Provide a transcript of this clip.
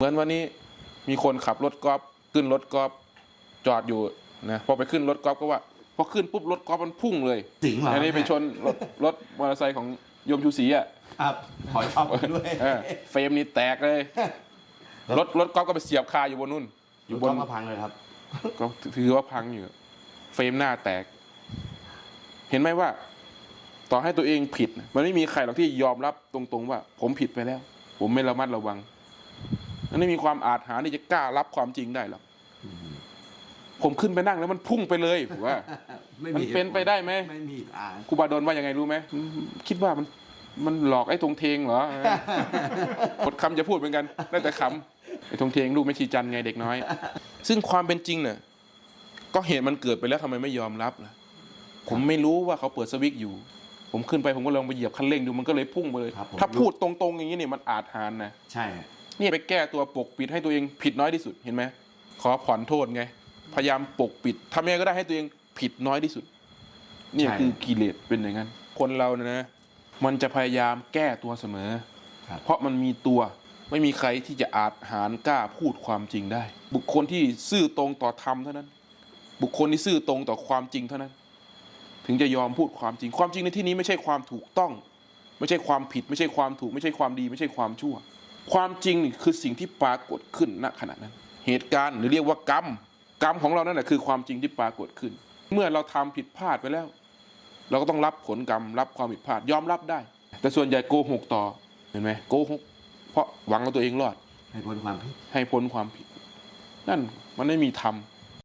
เหมือนวันนี้มีคนขับรถกอล์ฟขึ้นรถกอล์ฟจอดอยู่นะพอไปขึ้นรถกอล์ฟก็ว่าพอขึ้นปุ๊บรถกอล์ฟมันพุ่งเลยสิงเหรออันนี้เนี่ยไปชนรถรถมอเตอร์ไซค์ของโยมชูศรีอะครับขอชอบผมด้วยเออเฟรมนี่แตกเลย รถรถกอล์ฟก็ไปเสียบคาอยู่บนนู่น อยู่บนรถก็พังเลยครับ ก็ถือว่าพังอยู่ เฟรมหน้าแตก เห็นไหมว่า ต่อให้ตัวเองผิด มันไม่มีใครหรอกที่ยอมรับตรงๆว่า ผมผิดไปแล้ว ผมไม่ระมัดระวังมัน ไม่มีความอาจหาญที่จะกล้ารับความจริงได้หรอกผมขึ้นไปนั่งแล้วมันพุ่งไปเลยผมว่าไม่มันเป็นไปได้ไหมไม่มีทางครูบาดลว่ายังไงรู้ไหมอืมคิดว่ามันมันหลอกไอ้ทงเทงเหรอหมดคำจะพูดเหมือนกันได้แต่คำไอ้ทงเทงลูกไม่ชีจันไงเด็กน้อย ซึ่งความเป็นจริงเนี่ยก็เหตุมันเกิดไปแล้วทำไมไม่ยอมรับล่ะผมไม่รู้ว่าเขาเปิดสวิตช์อยู่ ผมขึ้นไปผมก็ลองไปเหยียบคันเร่งดูมันก็เลยพุ่งไปเลยครับผมถ้าพูดตรงๆอย่างนี้เนี่ยมันอาจหานนะ ใช่ นี่ไปแก้ตัวปกปิดให้ตัวเองผิดน้อยที่สุดเห็นไหมขอผ่อนโทษไง พยายามปกปิดทำยังไงก็ได้ให้ตัวเองผิดน้อยที่สุดนี่คือกิเลสเป็นอย่างนั้น คนเรานะนะมันจะพยายามแก้ตัวเสมอครับเพราะมันมีตัวไม่มีใครที่จะอาจหารกล้าพูดความจริงได้ บุคคลที่ซื่อตรงต่อธรรมเท่านั้น บุคคลที่ซื่อตรงต่อความจริงเท่านั้น ถึงจะยอมพูดความจริง ความจริงในที่นี้ไม่ใช่ความถูกต้อง ไม่ใช่ความผิด ไม่ใช่ความถูก ไม่ใช่ความดี ไม่ใช่ความชั่ว ความจริงนี่คือสิ่งที่ปรากฏขึ้นณขณะนั้น เหตุการณ์หรือเรียกว่ากรรมกรรมของเรานั่นแหละคือความจริงที่ปรากฏขึ้น เมื่อเราทำผิดพลาดไปแล้ว เราก็ต้องรับผลกรรมรับความผิดพลาดยอมรับได้ แต่ส่วนใหญ่โกหกต่อเห็นไหมโกหกเพราะหวังเอาตัวเองรอดให้พ้นความผิดให้พ้นความผิด นั่นมันไม่มีธรรม